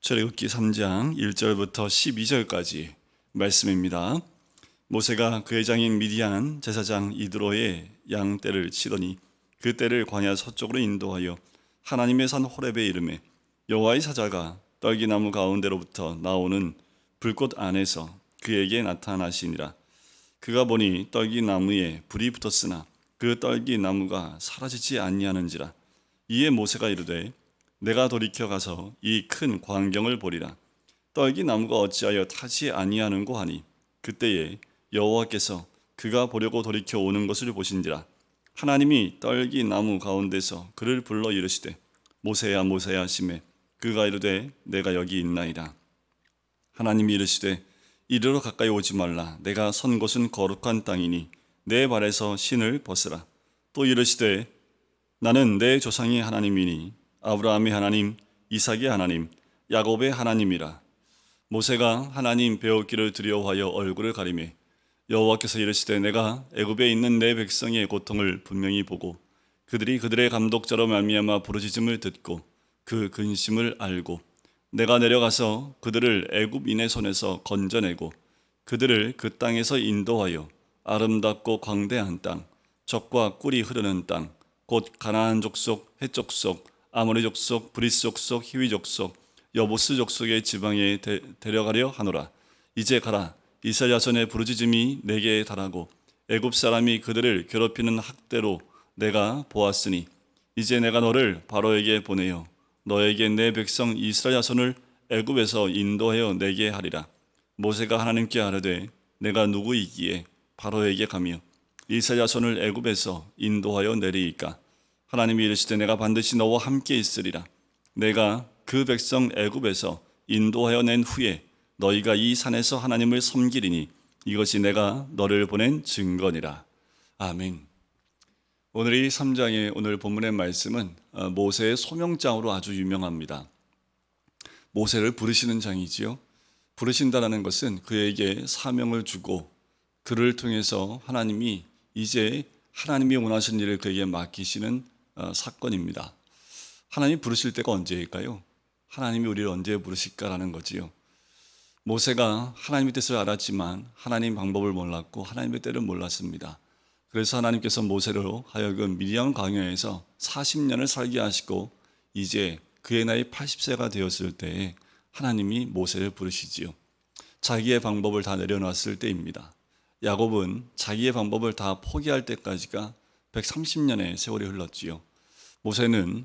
출애굽기 3장 1절부터 12절까지 말씀입니다. 모세가 그의 장인 미디안 제사장 이드로의 양 떼를 치더니 그 떼를 광야 서쪽으로 인도하여 하나님의 산 호렙에 이름에 여호와의 사자가 떨기나무 가운데로부터 나오는 불꽃 안에서 그에게 나타나시니라. 그가 보니 떨기나무에 불이 붙었으나 그 떨기나무가 사라지지 아니하는지라. 이에 모세가 이르되 내가 돌이켜 가서 이 큰 광경을 보리라. 떨기 나무가 어찌하여 타지 아니하는고 하니 그때에 여호와께서 그가 보려고 돌이켜 오는 것을 보신지라. 하나님이 떨기 나무 가운데서 그를 불러 이르시되 모세야 모세야 하심에 그가 이르되 내가 여기 있나이다. 하나님이 이르시되 이르러 가까이 오지 말라. 내가 선 곳은 거룩한 땅이니 내 발에서 신을 벗으라. 또 이르시되 나는 내 조상의 하나님이니 아브라함의 하나님, 이삭의 하나님, 야곱의 하나님이라. 모세가 하나님 배웠기를 두려워하여 얼굴을 가리매 여호와께서 이르시되 내가 애굽에 있는 내 백성의 고통을 분명히 보고 그들이 그들의 감독자로 말미암아 부르짖음을 듣고 그 근심을 알고 내가 내려가서 그들을 애굽인의 손에서 건져내고 그들을 그 땅에서 인도하여 아름답고 광대한 땅, 적과 꿀이 흐르는 땅, 곧 가나안 족속, 헷 족속, 아모리 족속, 브리스 족속, 히위 족속, 여보스 족속의 지방에 데, 데려가려 하노라. 이제 가라. 이스라엘 자손의 부르짖음이 내게 달하고 애굽 사람이 그들을 괴롭히는 학대로 내가 보았으니 이제 내가 너를 바로에게 보내어 너에게 내 백성 이스라엘 자손을 애굽에서 인도하여 내게 하리라. 모세가 하나님께 아뢰되 내가 누구이기에 바로에게 가며 이스라엘 자손을 애굽에서 인도하여 내리이까 하나님이 이르시되 내가 반드시 너와 함께 있으리라. 내가 그 백성 애굽에서 인도하여 낸 후에 너희가 이 산에서 하나님을 섬기리니 이것이 내가 너를 보낸 증거니라. 아멘. 오늘 이 3장의 오늘 본문의 말씀은 어, 모세의 소명장으로 아주 유명합니다. 모세를 부르시는 장이지요. 부르신다라는 것은 그에게 사명을 주고 그를 통해서 하나님이 이제 하나님이 원하시는 일을 그에게 맡기시는 어, 사건입니다. 하나님이 부르실 때가 언제일까요? 하나님이 우리를 언제 부르실까라는 거지요. 모세가 하나님의 뜻을 알았지만 하나님 방법을 몰랐고 하나님의 때를 몰랐습니다. 그래서 하나님께서 모세로 하여금 미디안 광야에서 40년을 살게 하시고 이제 그의 나이 80세가 되었을 때에 하나님이 모세를 부르시지요. 자기의 방법을 다 내려놨을 때입니다. 야곱은 자기의 방법을 다 포기할 때까지가 130년의 세월이 흘렀지요. 모세는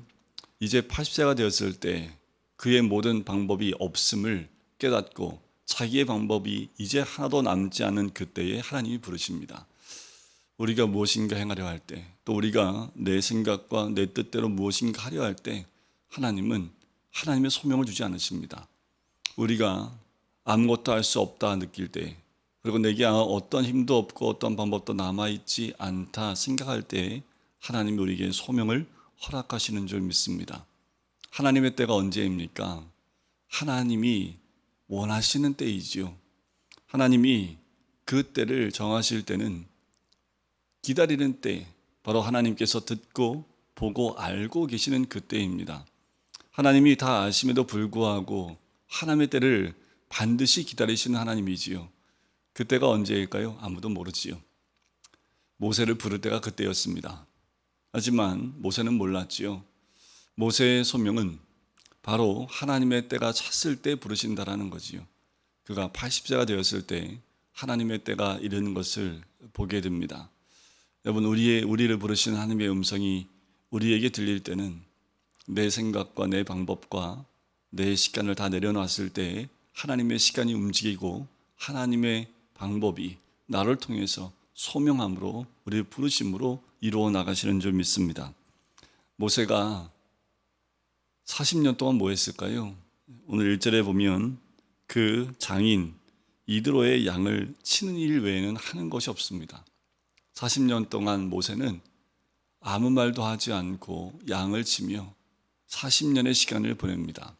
이제 80세가 되었을 때 그의 모든 방법이 없음을 깨닫고 자기의 방법이 이제 하나도 남지 않은 그때에 하나님이 부르십니다. 우리가 무엇인가 행하려 할 때, 또 우리가 내 생각과 내 뜻대로 무엇인가 하려 할 때, 하나님은 하나님의 소명을 주지 않으십니다. 우리가 아무것도 할 수 없다 느낄 때, 그리고 내게 어떤 힘도 없고 어떤 방법도 남아있지 않다 생각할 때, 하나님이 우리에게 소명을 허락하시는 줄 믿습니다. 하나님의 때가 언제입니까? 하나님이 원하시는 때이지요. 하나님이 그 때를 정하실 때는 기다리는 때, 바로 하나님께서 듣고 보고 알고 계시는 그 때입니다. 하나님이 다 아심에도 불구하고 하나님의 때를 반드시 기다리시는 하나님이지요. 그때가 언제일까요? 아무도 모르지요. 모세를 부를 때가 그때였습니다. 하지만 모세는 몰랐지요. 모세의 소명은 바로 하나님의 때가 찼을 때 부르신다라는 거지요. 그가 80세가 되었을 때 하나님의 때가 이르는 것을 보게 됩니다. 여러분 우리의 우리를 부르시는 하나님의 음성이 우리에게 들릴 때는 내 생각과 내 방법과 내 시간을 다 내려놨을 때 하나님의 시간이 움직이고 하나님의 방법이 나를 통해서 소명함으로 우리를 부르심으로 이루어 나가시는 줄 믿습니다. 모세가 40년 동안 뭐 했을까요? 오늘 1절에 보면 그 장인 이드로의 양을 치는 일 외에는 하는 것이 없습니다. 40년 동안 모세는 아무 말도 하지 않고 양을 치며 40년의 시간을 보냅니다.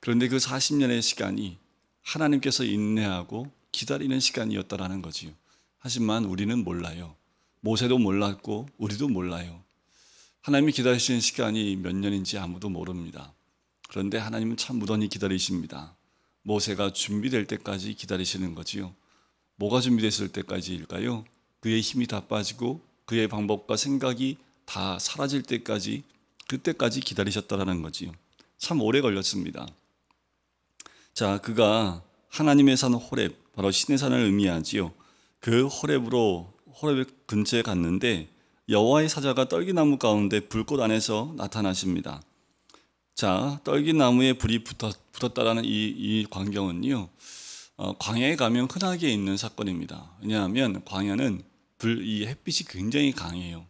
그런데 그 40년의 시간이 하나님께서 인내하고 기다리는 시간이었다라는 거지요. 하지만 우리는 몰라요. 모세도 몰랐고 우리도 몰라요. 하나님이 기다리시는 시간이 몇 년인지 아무도 모릅니다. 그런데 하나님은 참 무던히 기다리십니다. 모세가 준비될 때까지 기다리시는 거지요. 뭐가 준비됐을 때까지일까요? 그의 힘이 다 빠지고 그의 방법과 생각이 다 사라질 때까지 그때까지 기다리셨다라는 거지요. 참 오래 걸렸습니다. 자, 그가 하나님의 산 호렙, 바로 신의 산을 의미하지요. 그 호렙으로 호렙 근처에 갔는데 여호와의 사자가 떨기나무 가운데 불꽃 안에서 나타나십니다. 자, 떨기나무에 불이 붙었, 붙었 다라는 이, 이 광경은요, 어, 광야에 가면 흔하게 있는 사건입니다. 왜냐하면 광야는 불, 이 햇빛이 굉장히 강해요.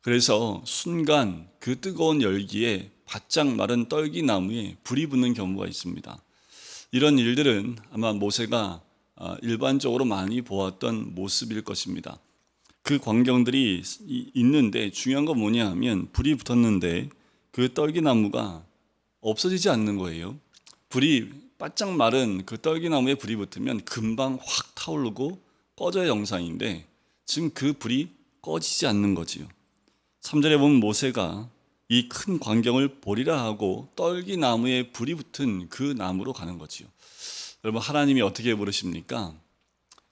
그래서 순간 그 뜨거운 열기에 바짝 마른 떨기나무에 불이 붙는 경우가 있습니다. 이런 일들은 아마 모세가 아, 일반적으로 많이 보았던 모습일 것입니다. 그 광경들이 이- 있는데 중요한 건 뭐냐 하면 불이 붙었는데 그 떨기나무가 없어지지 않는 거예요. 불이 바짝 마른 그 떨기나무에 불이 붙으면 금방 확 타오르고 꺼져야 영상인데 지금 그 불이 꺼지지 않는 거지요. 3절에 보면 모세가 이 큰 광경을 보리라 하고 떨기나무에 불이 붙은 그 나무로 가는 거지요. 여러분 하나님이 어떻게 부르십니까?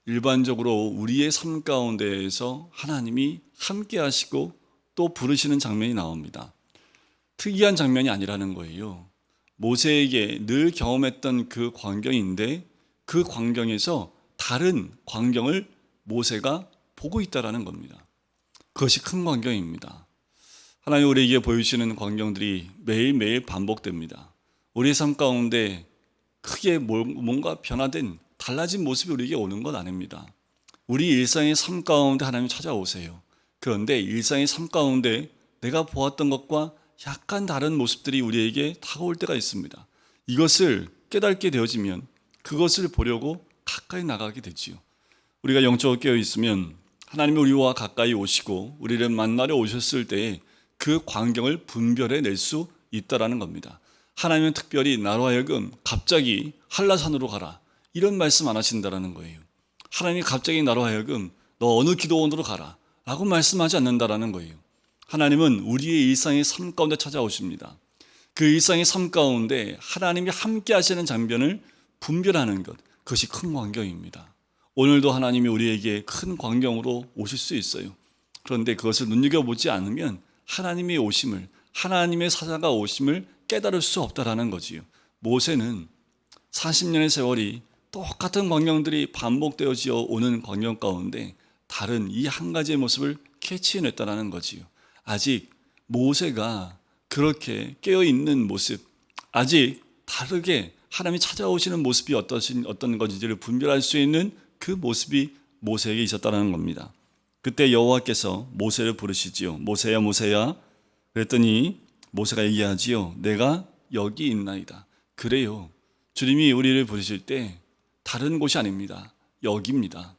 일반적으로 우리의 삶 가운데에서 하나님이 함께 하시고 또 부르시는 장면이 나옵니다. 특이한 장면이 아니라는 거예요. 모세에게 늘 경험했던 그 광경인데 그 광경에서 다른 광경을 모세가 보고 있다라는 겁니다. 그것이 큰 광경입니다. 하나님 우리에게 보여주시는 광경들이 매일매일 반복됩니다. 우리의 삶 가운데 크게 뭘- 뭔가 변화된 달라진 모습이 우리에게 오는 건 아닙니다. 우리 일상의 삶 가운데 하나님 찾아오세요. 그런데 일상의 삶 가운데 내가 보았던 것과 약간 다른 모습들이 우리에게 다가올 때가 있습니다. 이것을 깨닫게 되어지면 그것을 보려고 가까이 나가게 되지요. 우리가 영적으로 깨어 있으면 하나님이 우리와 가까이 오시고 우리를 만나러 오셨을 때에 그 광경을 분별해 낼 수 있다라는 겁니다. 하나님은 특별히 나로 하여금 갑자기 한라산으로 가라 이런 말씀 안 하신다라는 거예요. 하나님이 갑자기 나로 하여금 너 어느 기도원으로 가라 라고 말씀하지 않는다라는 거예요. 하나님은 우리의 일상의 삶 가운데 찾아오십니다. 그 일상의 삶 가운데 하나님이 함께 하시는 장면을 분별하는 것 그것이 큰 광경입니다. 오늘도 하나님이 우리에게 큰 광경으로 오실 수 있어요. 그런데 그것을 눈여겨보지 않으면 하나님의 오심을 하나님의 사자가 오심을 깨달을 수 없다라는 거지요. 모세는 40년의 세월이 똑같은 광경들이 반복되어지어 오는 광경 가운데 다른 이 한 가지의 모습을 캐치해냈다라는 거지요. 아직 모세가 그렇게 깨어 있는 모습, 아직 다르게 하나님이 찾아오시는 모습이 어떠신 어떤 건지를 분별할 수 있는 그 모습이 모세에게 있었다는 겁니다. 그때 여호와께서 모세를 부르시지요. 모세야 모세야. 그랬더니 모세가 얘기하지요. 내가 여기 있나이다. 그래요. 주님이 우리를 부르실 때 다른 곳이 아닙니다. 여기입니다.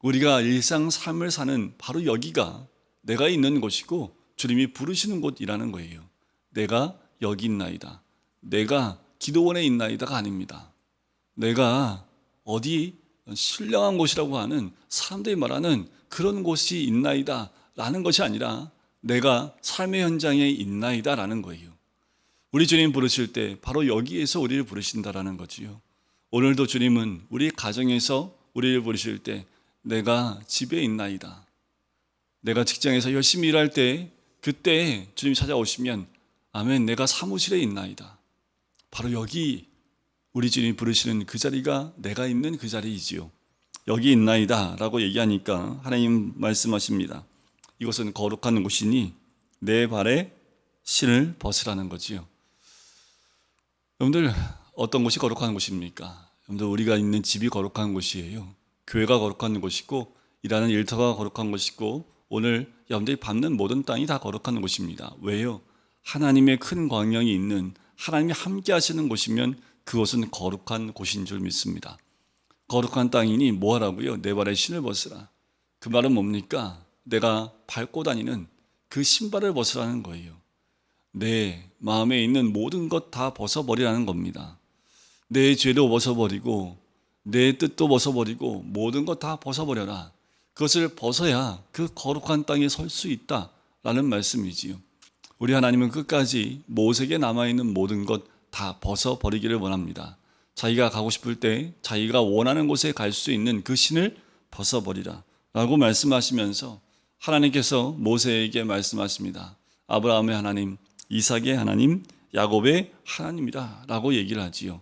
우리가 일상 삶을 사는 바로 여기가 내가 있는 곳이고 주님이 부르시는 곳이라는 거예요. 내가 여기 있나이다. 내가 기도원에 있나이다가 아닙니다. 내가 어디 신령한 곳이라고 하는 사람들이 말하는 그런 곳이 있나이다 라는 것이 아니라 내가 삶의 현장에 있나이다 라는 거예요. 우리 주님 부르실 때 바로 여기에서 우리를 부르신다라는 거지요. 오늘도 주님은 우리 가정에서 우리를 부르실 때 내가 집에 있나이다. 내가 직장에서 열심히 일할 때 그때 주님 찾아오시면 아멘 내가 사무실에 있나이다. 바로 여기 우리 주님이 부르시는 그 자리가 내가 있는 그 자리이지요. 여기 있나이다 라고 얘기하니까 하나님 말씀하십니다. 이것은 거룩한 곳이니 내 발에 신을 벗으라는 거지요. 여러분들 어떤 곳이 거룩한 곳입니까? 여러분들 우리가 있는 집이 거룩한 곳이에요. 교회가 거룩한 곳이고 일하는 일터가 거룩한 곳이고 오늘 여러분들이 밟는 모든 땅이 다 거룩한 곳입니다. 왜요? 하나님의 큰 광명이 있는 하나님이 함께 하시는 곳이면 그곳은 거룩한 곳인 줄 믿습니다. 거룩한 땅이니 뭐 하라고요? 내 발에 신을 벗으라. 그 말은 뭡니까? 내가 밟고 다니는 그 신발을 벗으라는 거예요. 내 마음에 있는 모든 것 다 벗어버리라는 겁니다. 내 죄도 벗어버리고 내 뜻도 벗어버리고 모든 것 다 벗어버려라. 그것을 벗어야 그 거룩한 땅에 설 수 있다라는 말씀이지요. 우리 하나님은 끝까지 모세에게 남아있는 모든 것 다 벗어 버리기를 원합니다. 자기가 가고 싶을 때 자기가 원하는 곳에 갈 수 있는 그 신을 벗어 버리라. 라고 말씀하시면서 하나님께서 모세에게 말씀하십니다. 아브라함의 하나님, 이삭의 하나님, 야곱의 하나님이다. 라고 얘기를 하지요.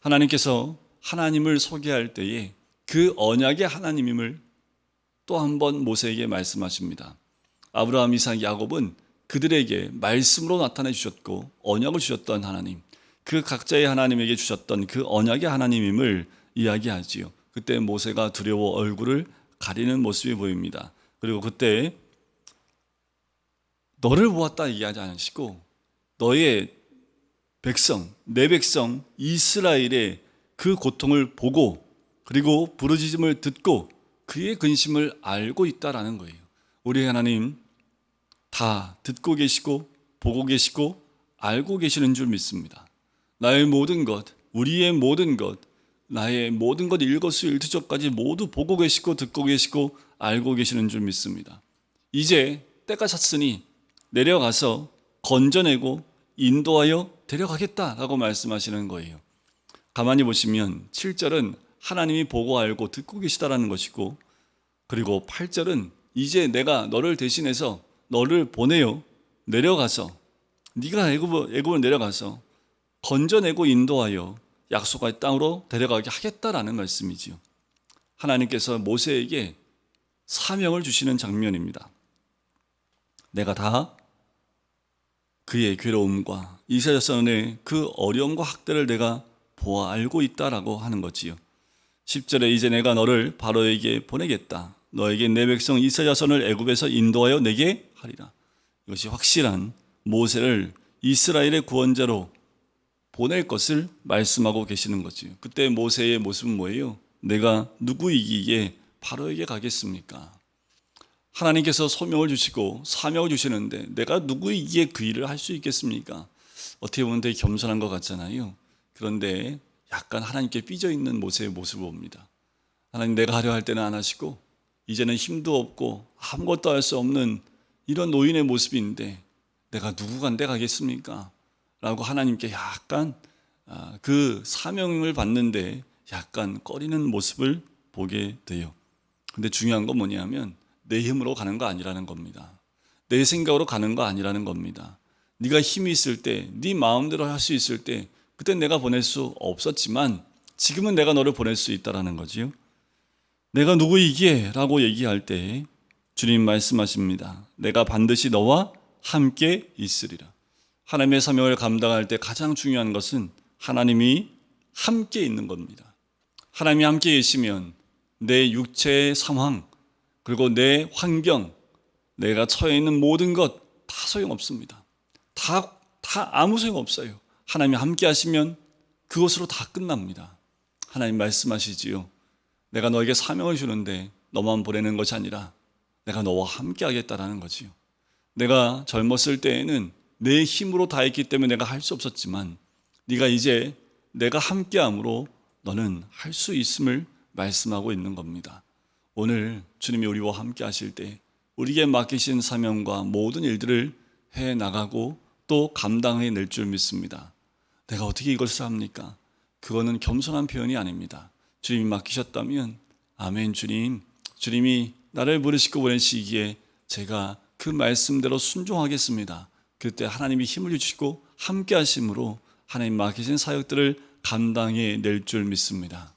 하나님께서 하나님을 소개할 때에 그 언약의 하나님임을 또 한 번 모세에게 말씀하십니다. 아브라함, 이삭, 야곱은 그들에게 말씀으로 나타내 주셨고 언약을 주셨던 하나님, 그 각자의 하나님에게 주셨던 그 언약의 하나님임을 이야기하지요. 그때 모세가 두려워 얼굴을 가리는 모습이 보입니다. 그리고 그때 너를 보았다 얘기하지 않으시고 너의 백성, 내 백성 이스라엘의 그 고통을 보고 그리고 부르짖음을 듣고 그의 근심을 알고 있다라는 거예요. 우리 하나님 다 듣고 계시고 보고 계시고 알고 계시는 줄 믿습니다. 나의 모든 것, 우리의 모든 것, 나의 모든 것 일거수 일투족까지 모두 보고 계시고 듣고 계시고 알고 계시는 줄 믿습니다. 이제 때가 찼으니 내려가서 건져내고 인도하여 데려가겠다라고 말씀하시는 거예요. 가만히 보시면 7절은 하나님이 보고 알고 듣고 계시다라는 것이고 그리고 8절은 이제 내가 너를 대신해서 너를 보내요 내려가서 네가 애굽 애굽을 내려가서 건져내고 인도하여 약속할 땅으로 데려가게 하겠다라는 말씀이지요. 하나님께서 모세에게 사명을 주시는 장면입니다. 내가 다 그의 괴로움과 이스라엘의 그 어려움과 학대를 내가 보아 알고 있다라고 하는 거지요. 10절에 이제 내가 너를 바로에게 보내겠다. 너에게 내 백성 자손을 애굽에서 인도하여 내게 하리라. 이것이 확실한 모세를 이스라엘의 구원자로 보낼 것을 말씀하고 계시는 거지요. 그때 모세의 모습은 뭐예요? 내가 누구이기에 바로에게 가겠습니까? 하나님께서 소명을 주시고 사명을 주시는데 내가 누구이기에 그 일을 할 수 있겠습니까? 어떻게 보면 되게 겸손한 것 같잖아요. 그런데 약간 하나님께 삐져 있는 모세의 모습을 봅니다. 하나님 내가 하려 할 때는 안 하시고 이제는 힘도 없고 아무것도 할 수 없는 이런 노인의 모습인데 내가 누구간데 가겠습니까? 라고 하나님께 약간 아, 그 사명을 받는데 약간 꺼리는 모습을 보게 돼요. 근데 중요한 건 뭐냐면 내 힘으로 가는 거 아니라는 겁니다. 내 생각으로 가는 거 아니라는 겁니다. 네가 힘이 있을 때, 네 마음대로 할 수 있을 때, 그때 내가 보낼 수 없었지만 지금은 내가 너를 보낼 수 있다라는 거지요. 내가 누구이기에라고 얘기할 때 주님 말씀하십니다. 내가 반드시 너와 함께 있으리라. 하나님의 사명을 감당할 때 가장 중요한 것은 하나님이 함께 있는 겁니다. 하나님이 함께 계시면 내 육체의 상황, 그리고 내 환경, 내가 처해 있는 모든 것 다 소용없습니다. 다, 다 아무 소용 없어요. 하나님이 함께 하시면 그것으로 다 끝납니다. 하나님 말씀하시지요. 내가 너에게 사명을 주는데 너만 보내는 것이 아니라 내가 너와 함께 하겠다라는 거지요. 내가 젊었을 때에는 내 힘으로 다 했기 때문에 내가 할 수 없었지만 네가 이제 내가 함께함으로 너는 할 수 있음을 말씀하고 있는 겁니다. 오늘 주님이 우리와 함께 하실 때 우리에게 맡기신 사명과 모든 일들을 해 나가고 또 감당해 낼 줄 믿습니다. 내가 어떻게 이것을 합니까? 그거는 겸손한 표현이 아닙니다. 주님이 맡기셨다면 아멘 주님, 주님이 나를 부르시고 보내시기에 제가 그 말씀대로 순종하겠습니다. 그때 하나님이 힘을 주시고 함께 하심으로 하나님 맡기신 사역들을 감당해 낼 줄 믿습니다.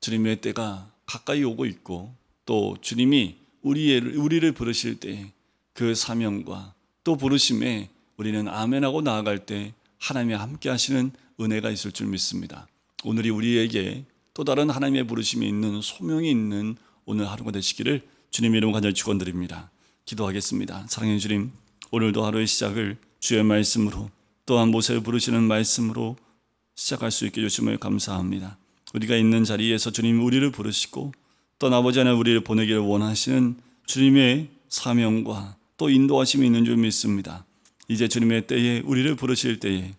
주님의 때가 가까이 오고 있고 또 주님이 우리를, 우리를 부르실 때 그 사명과 또 부르심에 우리는 아멘하고 나아갈 때 하나님이 함께 하시는 은혜가 있을 줄 믿습니다. 오늘이 우리에게 또 다른 하나님의 부르심이 있는 소명이 있는 오늘 하루가 되시기를 주님 이름 간절히 축원드립니다. 기도하겠습니다. 사랑해 주님, 오늘도 하루의 시작을 주의 말씀으로 또한 모세를 부르시는 말씀으로 시작할 수 있게 주심을 감사합니다. 우리가 있는 자리에서 주님 우리를 부르시고 또 아버지 하나 우리를 보내기를 원하시는 주님의 사명과 또 인도하심이 있는 줄 믿습니다. 이제 주님의 때에 우리를 부르실 때에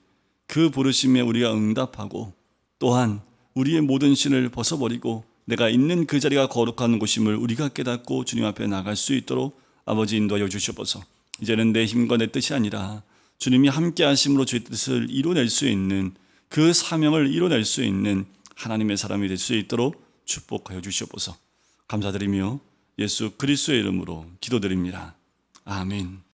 그 부르심에 우리가 응답하고 또한 우리의 모든 신을 벗어버리고 내가 있는 그 자리가 거룩한 곳임을 우리가 깨닫고 주님 앞에 나갈 수 있도록 아버지 인도하여 주시옵소서. 이제는 내 힘과 내 뜻이 아니라 주님이 함께 하심으로 주의 뜻을 이뤄낼 수 있는 그 사명을 이뤄낼 수 있는 하나님의 사람이 될 수 있도록 축복하여 주시옵소서. 감사드리며 예수 그리스도의 이름으로 기도드립니다. 아멘.